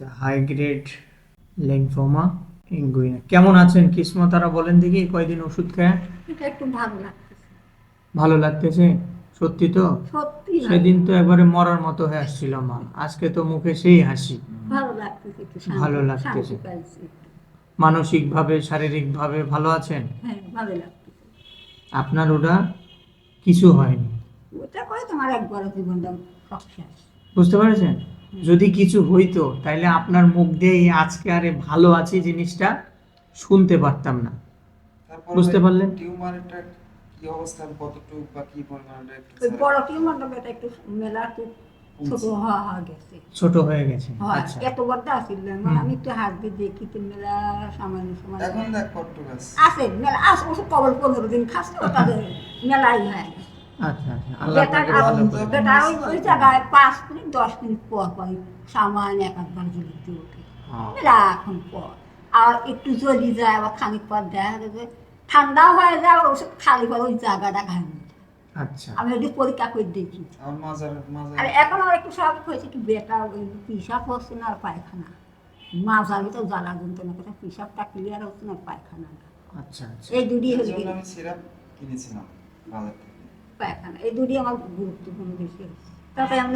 High grade lymphoma ইঙ্গুইনা কেমন আছেন? কিসমতারা বলেন দেখি কয়দিন ওষুধ খায়? এটা একটু ভালো লাগতেছে। ভালো লাগতেছে? সত্যি তো? সত্যি সেদিন তো একবারে মরার মতো হয়ে আসছিল মা। আজকে তো মুখে সেই হাসি। ভালো লাগতেছে একটু ভালো লাগতেছে। মানসিকভাবে শারীরিকভাবে ভালো আছেন? হ্যাঁ ভালো লাগতেছে। আপনার ওটা কিছু হয়নি। ওটা করে তোমার একবার জীবনটা বুঝতে পেরেছেন? যদি কিছু হইতো তাইলে আপনার মুখ দিয়ে আজকে আরে ভালো আছি জিনিসটা শুনতে পারতাম না। বুঝতে পারলেন? টিউমারটা কি অবস্থা? কতটুকু বা কি পরিমাণটা একটু বড় টিউমারটা বেটা একটু মেলা একটু ছোট হওয়া গেছে। ছোট হয়ে গেছে? হয় আচ্ছা। এত বড়টা আসিল না আমি একটু হাত দিয়ে দেখি তো মেলা সামান্য সময় এখন দেখ কতটুকু আছে। আছে মেলা আছে ওষুধ কবল পনেরো দিন খাচ্ছে তাদের মেলাই হয় আচ্ছা আচ্ছা। ওই জায়গায় পাঁচ মিনিট দশ মিনিট পর পর এক একবার হ্যাঁ। এখন পর। আর একটু জ্বলি যায় আবার খানিক পর দেখা যায় যে ঠান্ডা হয়ে যায় আবার ওষুধ খালি পর ওই জায়গাটা ঘামে আচ্ছা। আমি যদি পরীক্ষা করে দেখি। আর এখন আমার একটু স্বাভাবিক হয়েছে কি বেটা ওই পিসাব হচ্ছে না আর পায়খানা। মাজার ভিতর জ্বালা যন্ত্রণা করে পিসাবটা ক্লিয়ার হচ্ছে না পায়খানা। আচ্ছা আচ্ছা। এই দুটি জন্য আমি সিরাপ কিনেছিলাম বাজার থেকে। পায়খানা। এই দুটি আমার গুরুত্বপূর্ণ আমরা আমি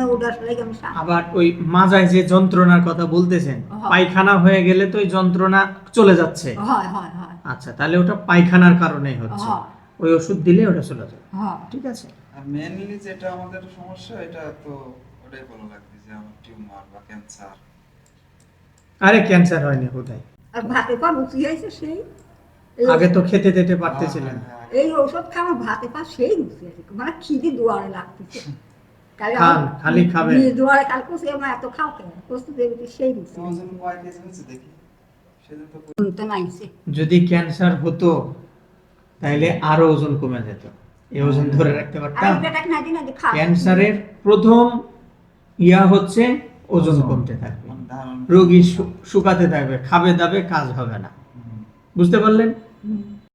আবার ওই মাজায় যে যন্ত্রণার কথা বলতেছেন। পায়খানা হয়ে গেলে তো ওই যন্ত্রণা চলে যাচ্ছে। হয় হয় হয়। আচ্ছা তাহলে ওটা পায়খানার কারণেই হচ্ছে। ওই ওষুধ দিলে ওটা চলে যাবে হ্যাঁ। ঠিক আছে? আর মেনলি যেটা আমাদের সমস্যা এটা তো ওটাই ভালো লাগবে যে আমার টিউমার বা ক্যান্সার আরে ক্যান্সার হয়নি কোথায় আর ভাতে পা সেই? আগে তো খেতে তেতে পারতেছিলেন। হ্যাঁ, এই ঔষধ খাওয়া ভাতে পা সেই মানে খিদে দুয়ারে লাগতেছে। খান, খালি খাবেন। দুয়ারে কাল কোসে আমার এত খাও কেন? কোসে দেবে সেই যদি ক্যান্সার হতো তাহলে আরও ওজন কমে যেত। এই ওজন ধরে রাখতে পারতাম। ক্যান্সারের প্রথম ইয়া হচ্ছে ওজন কমতে থাকবে। রোগী শুকাতে থাকবে খাবে দাবে কাজ হবে না। বুঝতে পারলেন হুম।